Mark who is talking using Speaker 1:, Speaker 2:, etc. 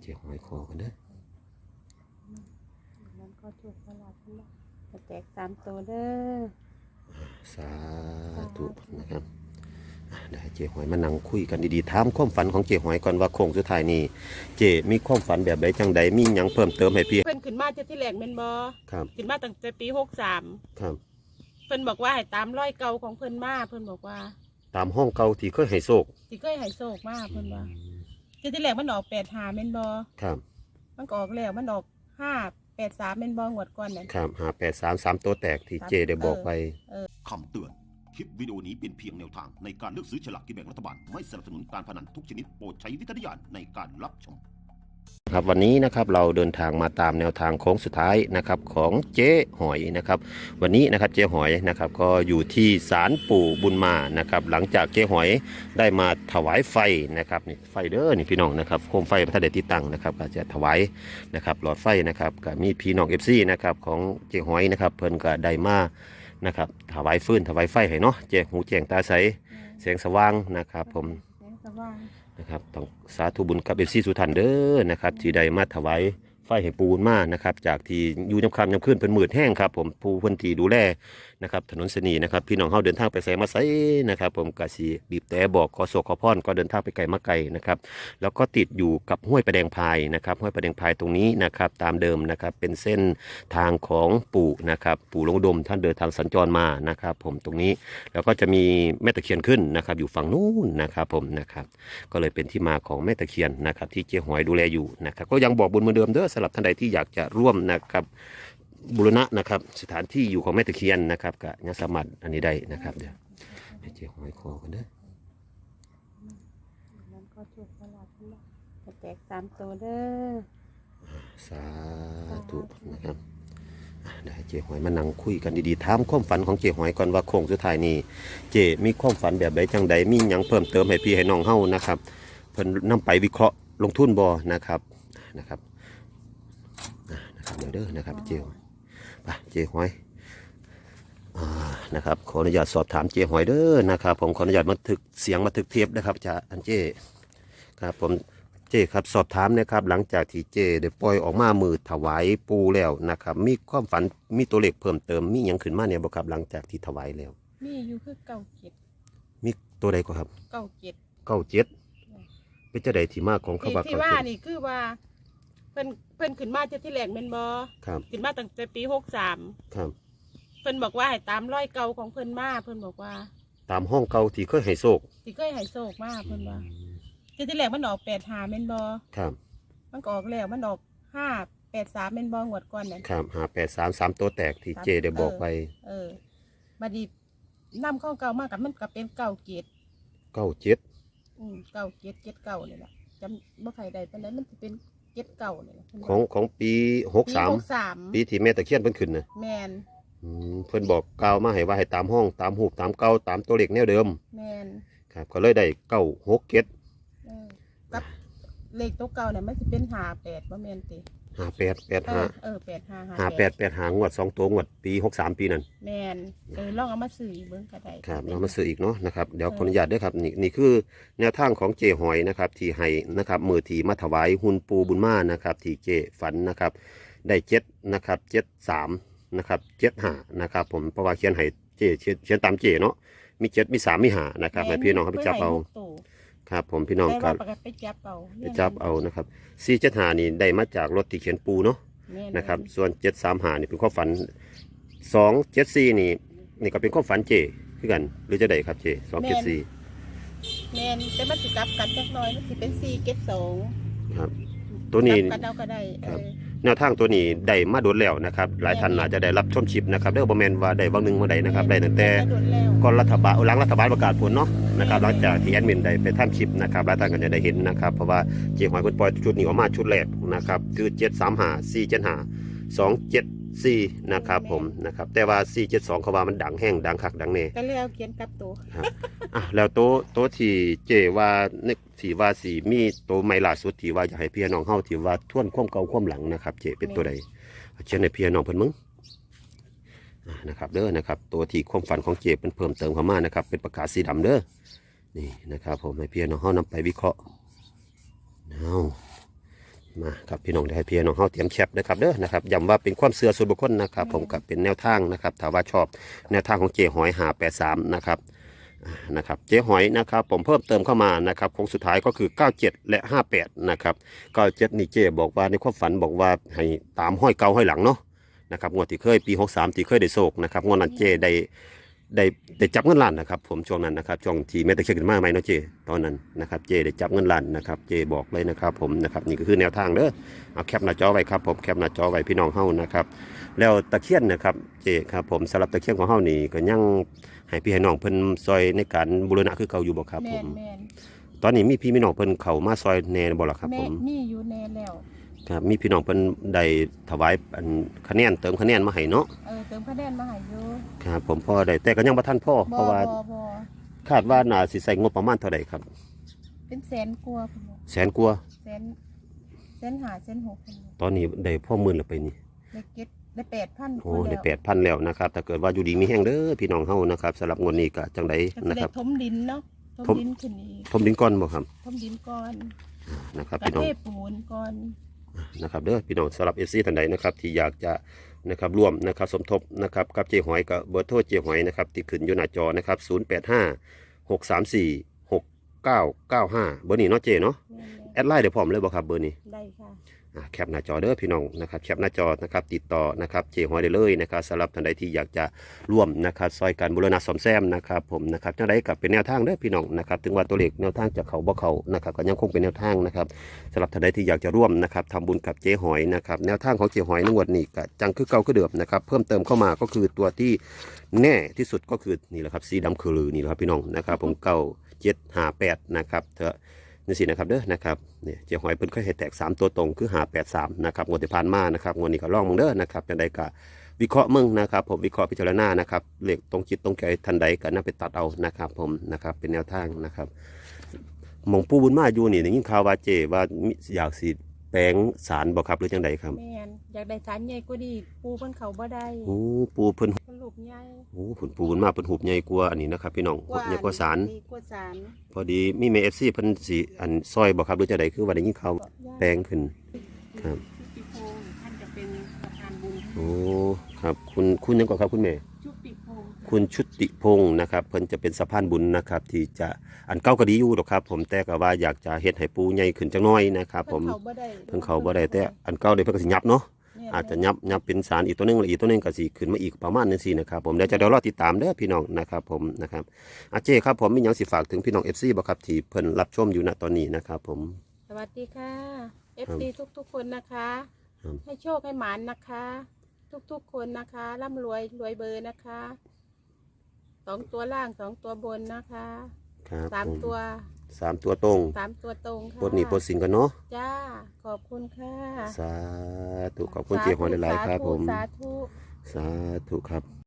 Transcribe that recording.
Speaker 1: เจียวหอยคอกันเด้อ
Speaker 2: นั้นก็ถูกตลาดทั้งหมดจะแจกสามตัวเด้อ
Speaker 1: สาธุนะครับอะเดี๋ยวให้เจียวหอยมานั่งคุยกันดีๆถามความฝันของเจียวหอยก่อนว่าโค้งสุดท้ายนี้เจมีความฝันแบบใดจังใดมีหยังเพิ่มเติมให้พี่
Speaker 2: เพิ่นขึ้นมาจะที่แหลกเมนบอ
Speaker 1: ครับ
Speaker 2: ขึ้นมาตั้งแต่ปีหกสาม
Speaker 1: ครับ
Speaker 2: เพิ่นบอกว่าให้ตามร้อยเก่าของเพิ่นมาเพิ่นบอกว่า
Speaker 1: ตามห้องเก่าที่เคยให้โศก
Speaker 2: ที่เคยให้โศกมาเพิ่นว่า จะที่แหลกมันออกแปดหาเมนบอ
Speaker 1: ครับ
Speaker 2: มันก็ออกแล้วมันออกห้าแปดสามเมนบองวดก่อนนั่น
Speaker 1: ครับหาแปดสามสามตัวแตกที่เจได้บอกไป
Speaker 3: คำเตือน คลิปวิดีโอนี้เป็นเพียงแนวทางในการเลือกซื้อฉลากกินแบ่งรัฐบาล ไม่สนับสนุนการพนันทุกชนิดโปรดใช้วิจารณญาณในการรับชม
Speaker 1: ครับวันนี้นะครับเราเดินทางมาตามแนวทางโค้งสุดท้ายนะครับของเจ๊หอยนะครับวันนี้นะครับเจ๊หอยนะครับก็อยู่ที่ศาลปู่บุญมานะครับหลังจากเจ๊หอยได้มาถวายไฟนะครับนี่ไฟเด้อนี่พี่น้องนะครับโคมไฟพระเดชติตั้งนะครับก็จะถวายนะครับหลอดไฟนะครับก็มีพี่น้องเอฟซีนะครับของเจ๊หอยนะครับเพิ่นก็ได้มานะครับถวายฟืนถวายไฟให้เนาะแจ้งหูแจ้งตาใสแสงสว่างนะครับผม
Speaker 2: แสงสว่าง
Speaker 1: นะครับต้องสาธุบุญกับเอฟซีสุทันเด้อนะครับที่ได้มาถวาย ไฟให้ปูนมานะครับ จากที่อยู่ยำคำยำขึ้นเป็นหมื่นแห้งครับ ผมผู้พื้นที่ดูแลนะครับ ถนนเสนีนะครับ พี่น้องเขาเดินทางไปใส่มาใส่นะครับ ผมกาสีบีบแต่บอกขอโศกขอพรก็เดินทางไปไกลมาไกลนะครับ แล้วก็ติดอยู่กับห้วยประแดงพายนะครับ ห้วยประแดงพายตรงนี้นะครับ ตามเดิมนะครับ เป็นเส้นทางของปู่นะครับ ปู่หลวงดมท่านเดินทางสัญจรมานะครับ ผมตรงนี้แล้วก็จะมีแม่ตะเคียนขึ้นนะครับ อยู่ฝั่งนู้นนะครับ ผมนะครับ ก็เลยเป็นที่มาของแม่ตะเคียนนะครับ ที่เจ๊หอยดูแลอยู่นะครับ ก็ยังบอกบุญเหมือนเดิมเด้อำหรับท่านใดที่อยากจะร่วมนะครับบุรณะนะครับสถานที่อยู่ของแม่ตะเคียนนะครับก็ยังสามารถอันนี้ได้นะครับเดี๋ยวให้เจ๊หอยคอกันเด้อ
Speaker 2: นั้นก็ถูกตลาดทั้งหมดจะแจกสามตัวเด้อ
Speaker 1: สาธุนะครับอะเดี๋ยวให้เจ๊หอยมานั่งคุยกันดีๆถามความฝันของเจ๊หอยก่อนว่าโค้งสุดท้ายนี้เจ๊มีความฝันแบบใดจังใดมีหยังเพิ่มเติมให้พี่ให้น้องเฮานะครับเพิ่นนำไปวิเคราะห์ลงทุนบ่นะครับนะครับ อะนะครับเดี๋ยวเด้อนะครับเจ๊หอยไปเจ๊หอยอ่านะครับขออนุญาตสอบถามเจ๊หอยเด้อนะครับ ผมขออนุญาตบันทึกเสียงบันทึกเทปนะครับจะอันเจ๊ครับผมเจครับสอบถามนะครับ หลังจากที่เจได้ปล่อยออกมามือถวายปูแล้วนะครับ มีความฝันมีตัวเลขเพิ่มเติมมีหยังขึ้นมาเนี่ยบ่ครับหลังจากที่ถวายแล้ว
Speaker 2: นี่อยู่คือเก่าเจ็ด
Speaker 1: มีตัวใดก็ครับ
Speaker 2: เก่าเจ็ด
Speaker 1: เก้าเจ็ดเป็นจะใดที่มาของ
Speaker 2: ที่
Speaker 1: คำว่า
Speaker 2: ที่
Speaker 1: เก้า
Speaker 2: ว่า
Speaker 1: เจ็ด
Speaker 2: นี่คือว่าเพิ่นเพิ่นขึ้นมาจะที่แหลกเมนบอ
Speaker 1: ครับ
Speaker 2: ขึ้นมาตั้งแต่ปีหกสาม
Speaker 1: ครับ
Speaker 2: เพิ่นบอกว่าให้ตามร้อยเก่าของเพิ่นมาเพิ่นบอกว่า
Speaker 1: ตามห้องเก่าที่เคยให้โศก
Speaker 2: ที่เคยให้โศกมาเพิ่นว่าที่ที่แรกมันออกแปดหาเมนบอ
Speaker 1: ครับ
Speaker 2: มันก็ออกแล้วมันออกห้าแปดสามเมนบองวดก่อนนั่น
Speaker 1: ครับหาแปดสามสามตัวแตกที่เจได้บอกไป
Speaker 2: เออบัดนี้นำเข้าเก่ามากกับมันก็เป็นเก่าเกต
Speaker 1: เก้าเจ็ด
Speaker 2: อืมเก่าเกตเกตเก่านี่แหละจำบ่ใครใดปานใดมันจะเป็น เกตเก่านี่แหละเพิ่น
Speaker 1: ข
Speaker 2: ว่า
Speaker 1: องของปีหก
Speaker 2: ปี
Speaker 1: สาม
Speaker 2: หกสาม
Speaker 1: ปีที่แม่ตะเคียนเพิ่นขึ้นนะ
Speaker 2: แมน
Speaker 1: อืมเพิ่นบอกกล่าวมาให้ว่าให้ตามห้องตามหูปตามเก่าตามตัวเลขแนวเดิม
Speaker 2: แมน
Speaker 1: ครับ ก็เลยได้เก้าหกเจ็ด
Speaker 2: เออกับเลขตัวเก่าเนี่ยมันจะเป็นหาแปดบ่แมนติ
Speaker 1: ห้าแปดแปด
Speaker 2: เอ
Speaker 1: ห้า
Speaker 2: อเออแปดหา
Speaker 1: ห้าแปดแปดหางวดสองตัวงวดปีหกสามปีนั่น
Speaker 2: แมนเออลองเอามาซื้ออีกเบิ่งก็ได้
Speaker 1: ครับเรามาซื้ออีกเนาะนะครับเดี๋ยวขออนุญาตด้วยครับนี่นี่คือแนวทางของเจหอยนะครับที่ให้นะครับมือที่มาถวายหุ่นปูบุญมานะครับที่เจฝันนะครับ ได้เจ็ดนะครับเจ็ดสามนะครับเจ็ดห้านะครับ ผมเพราะว่าเขียนให้เจเขียนเขียนตามเจเนาะมีเจ็ดมีสามมีห้านะครับให้พี่น้องเขาไปจับเอา
Speaker 2: พิ่นให้ลูกตู่
Speaker 1: ครับ ผมพี่น้อง
Speaker 2: แต่
Speaker 1: ก็
Speaker 2: ว่าปกติไปจับเอา
Speaker 1: ไปจับเอานะครับสี่เจ็ดห้านี่ได้มาจากรถที่เขียนปูเนาะ
Speaker 2: แม่
Speaker 1: นะครับ ส่วนเจ็ดสามหานี่เป็นความฝันสองเจ็ดสี่นี่ นี่ก็เป็นความฝันเจคือกัน หรือจะได้ครับเจสองเจ็ดสี่
Speaker 2: แมนแต่มันสิกลับกันจักหน่อยมันสิเป็นสี่เกตสอง
Speaker 1: ครับ ตัวนี้
Speaker 2: กลับกันเอาก็ได้เอ
Speaker 1: ครับ
Speaker 2: อ
Speaker 1: แนวทางตัวนี้ได้มาโดนแล้วนะครับหลายท่านอาจจะได้รับชมชิปนะครับเด้อบ่แมนว่าได้วังหนึ่งมาใดนะครับได้ตั้งแต่
Speaker 2: ก่
Speaker 1: อนรัฐบาลหลังรัฐบาลประกาศผลเนาะนะครับหลังจากที่แอดมินได้ไปท่านชิปนะครับหลายท่านก็จะได้เห็นนะครับเพราะว่าเจหอยคุณปล่อยชุดนี้ออกมาชุดแรกนะครับคือ735 475 274นะครับผมนะครับแต่ว่า472เขาว่ามันดังแห้งดังคักดังแน่
Speaker 2: ก็เลยเอาเขียนกลับตัว
Speaker 1: อะแล้วโต๊ะโต๊ะที่เจว่านึกที่ว่าสีมีโต๊ะใหม่ล่าสุดที่ว่าอยากให้พี่น้องเฮาที่ว่าทวนความเก่าความหลังนะครับ เจเป็นตัวใดเอาเชิญให้พี่น้องเพิ่นมึงอะนะครับเด้อนะครับตัวที่ความฝันของเจเป็นเพิ่มเติมเข้ามานะครับ เป็นประกาศสีดำเด้อนี่นะครับผมให้พี่น้องเฮานำไปวิเคราะห์เอา มาครับพี่น้องได้ให้พี่น้องเฮาเตรียมแคปนะครับเด้อนะครับย้ำว่าเป็นความเชื่อส่วนบุคคลนะครับผมกับเป็นแนวทางนะครับถ้าว่าชอบแนวทางของเจหอยหา83นะครับอ่านะครับเจหอยนะครับผมเพิ่มเติมเข้ามานะครับโค้งสุดท้ายก็คือ 97 และ 58 นะครับ 97 นี่เจบอกว่าในความฝันบอกว่าให้ตามห้อยเกาห้อยหลังเนาะนะครับงวดที่เคยปี 63 ที่เคยได้โศกนะครับงวดนั้นเจได้ ได้ได้จับเงินล้านนะครับ ผมช่วงนั้นนะครับช่วงที่แม่ตะเคียนขึ้นมาไหมเนาะเจตอนนั้นนะครับเจได้จับเงินล้านนะครับเจบอกเลยนะครับ ผมนะครับนี่ก็คือแนวทางเด้อเอาแคปหน้าจอไว้ครับผมแคปหน้าจอไว้พี่น้องเฮานะครับแล้วตะเคียนนะครับเจครับผมสำหรับตะเคียนของเฮานี่ก็ยังให้พี่ให้น้องเพิ่นซอยในการบูรณะคือเก่าอยู่บ่ครับ
Speaker 2: แม
Speaker 1: ผ
Speaker 2: น
Speaker 1: ม
Speaker 2: แมน
Speaker 1: ตอนนี้มีพี่มีน้องเพิ่นเข้ามาซอยแหน่บ่ล่ะครับ
Speaker 2: แม่
Speaker 1: ผม
Speaker 2: มีอยู่แน่แล้ว
Speaker 1: ครับมีพี่น้องเพิ่นได้ถวายอันคะแนนเติมคะแนนมาให้เนาะ
Speaker 2: เออเติมคะแนนมาให้อยู่
Speaker 1: ครับผมพ่อได้แต่ก็ยังบ่ทันพ่อเพ
Speaker 2: บ่
Speaker 1: ราะว่า
Speaker 2: บ่บ่
Speaker 1: คาดว่าน่าสิใช้งบประมาณเท่าใดครับ
Speaker 2: เป็นแสนกว่าพุ่นน่ะ
Speaker 1: แสนกว่า
Speaker 2: แสนแสนหาแสนหกพุ่นน่ะ
Speaker 1: ตอนนี้ได้พ่อหมื่นแล้วไปนี่
Speaker 2: ได้เก็ดได้แปดพัน
Speaker 1: โอ้ได้8,000แล้วนะครับถ้าเกิดว่าอยู่ดีมีแฮงเด้อพี่น้องเฮานะครับสำหรับงวดนี้ก็จังได
Speaker 2: ก็สิ
Speaker 1: นะค
Speaker 2: ได้
Speaker 1: รับ
Speaker 2: ถมดินเนาะถม
Speaker 1: ถม
Speaker 2: ดินขึ้นอีก
Speaker 1: ทมดินก่อนบ่ครับ
Speaker 2: ถมดินก่อน
Speaker 1: นะครับ
Speaker 2: กระ
Speaker 1: พี่น้อง
Speaker 2: เทปูนก่อน
Speaker 1: นะครับเด้อพี่น้องสำหรับเอซีท่านใดนะครับที่อยากจะนะครับร่วมนะครับสมทบนะครับกับเจหอยกับเบอร์โทรเจหอยนะครับที่ขึ้นอยู่หน้าจอนะครับ085 634 6995 เบอร์นี้เนาะเจเนาะ
Speaker 2: แม่น
Speaker 1: แอดไลน์เดี๋ยวพร้อมเลยบ่ครับเบอร์นี้
Speaker 2: ๆได้ค่ะ
Speaker 1: อะ แคปหน้าจอเด้อพี่น้องนะครับแคปหน้าจอนะครับติดต่อนะครับเจหอยได้เลยนะครับสำหรับท่านใดที่อยากจะร่วมนะครับซอยการบูรณะซ่อมแซมนะครับผมนะครับท่านใดกับเป็นแนวทางเด้อพี่น้องนะครับถึงว่าตัวเลขแนวทางจากเขาบ่เขานะครับก็ยังคงเป็นแนวทางนะครับสำหรับท่านใดที่อยากจะร่วมนะครับทำบุญกับเจ๊หอยนะครับแนวทางของเจ๊หอยนวดนี้ก็จังคือเก่าคือเดิมนะครับเพิ่มเติมเข้ามาก็คือตัวที่แน่ที่สุดก็คือนี่แหละครับสีดำคือลือนี่แหละครับพี่น้องนะครับผมเก้าเจ็ดหาแปดนะครับเถอะ นี่สินะครับเด้อนะครับเนี่ยเจ๊หอยเพิ่นเคยให้แตก 3 ตัวตรงคือหาแปดสามนะครับงวดที่ผ่านมานะครับงวดนี้ก็ล่องมึงเด้อนะครับท่านใดก็วิเคราะห์มึงนะครับ ผมวิเคราะห์พิจารณานะครับเลขตรงจิตตรงใจท่านใดก็นำไปตัดเอานะครับผมนะครับเป็นแนวทางนะครับหมองปูบุญมาอยู่นี่ได้ยินข่าวว่าเจว่ามิอยากสิแปลงสารบ่ครับหรือจังใดครับ
Speaker 2: แม่นอยากได้สารใหญ่กว่านี้ปูเพิ่นเขาบ่ได้
Speaker 1: โอ้ปูเพิ่น
Speaker 2: เพิ่น ลูกใหญ่
Speaker 1: โอ้ผุนปูบุญมาเพิ่นหูบใหญ่กว่าอันนี้นะครับพี่น้องหูบใหญ่กว่าสาร
Speaker 2: ดีกว่าสาร
Speaker 1: พอดีมีเม FC เพิ่นสิอันซอยบ่ครับหรือจังใดคือว่าได้ยินข่าวแปลงขึ้นครับ
Speaker 2: ชุติพงศ์ท่านจะเป็นประธานบุญ
Speaker 1: โอ้ครับคุณคุณยังก่อนครับคุณแม่
Speaker 2: ชุติพงศ์
Speaker 1: คุณชุติพงศ์นะครับเพิ่นจะเป็นสะพานบุญนะครับ ที่จะอันเก่าก็ดีอยู่ดอกครับ ผมแต่ก็ว่าอยากจะเฮ็ดให้ปูใหญ่ขึ้นจังน้อยนะครับ ผม
Speaker 2: เพิ่นเขาบ่ได้
Speaker 1: เพิ่นเขาบ่ได้แต่อันเก่าได้เพิ่นก็สิยับเนาะ
Speaker 2: แม่น
Speaker 1: อาจจะยับยับเป็นสารอีกตัวหนึงแล้วอีกตัวหนึงก็สิขึ้นมาอีกประมาณนึงสินะครับผมเดี๋ยวจะเดี๋ยวรอติดตามเด้อพี่น้องนะครับผมนะครับอาเจครับผมมีหยังสิฝากถึงพี่น้อง FC บ่ครับที่เพิ่นรับชมอยู่ณตอนนี้นะครับผม
Speaker 2: สวัสดีค่ะ FC ทุกๆคนนะคะ
Speaker 1: ครับ
Speaker 2: ให้โชคให้หมานนะคะ ทุกๆคนนะคะร่ำรวยรวยเบอร์นะคะสองตัวล่างสองตัวบนนะคะ
Speaker 1: ครับ
Speaker 2: สาม
Speaker 1: ผม
Speaker 2: ตัว
Speaker 1: สามตัวตรง
Speaker 2: สามตัวตรงค่ะ
Speaker 1: ปลดหนี้ปลดสินกันเนาะ
Speaker 2: จ้าขอบคุณค่ะ
Speaker 1: สาธุขอบคุณเจฮอนหลายๆครับผม
Speaker 2: สาธุ
Speaker 1: สาธุครับ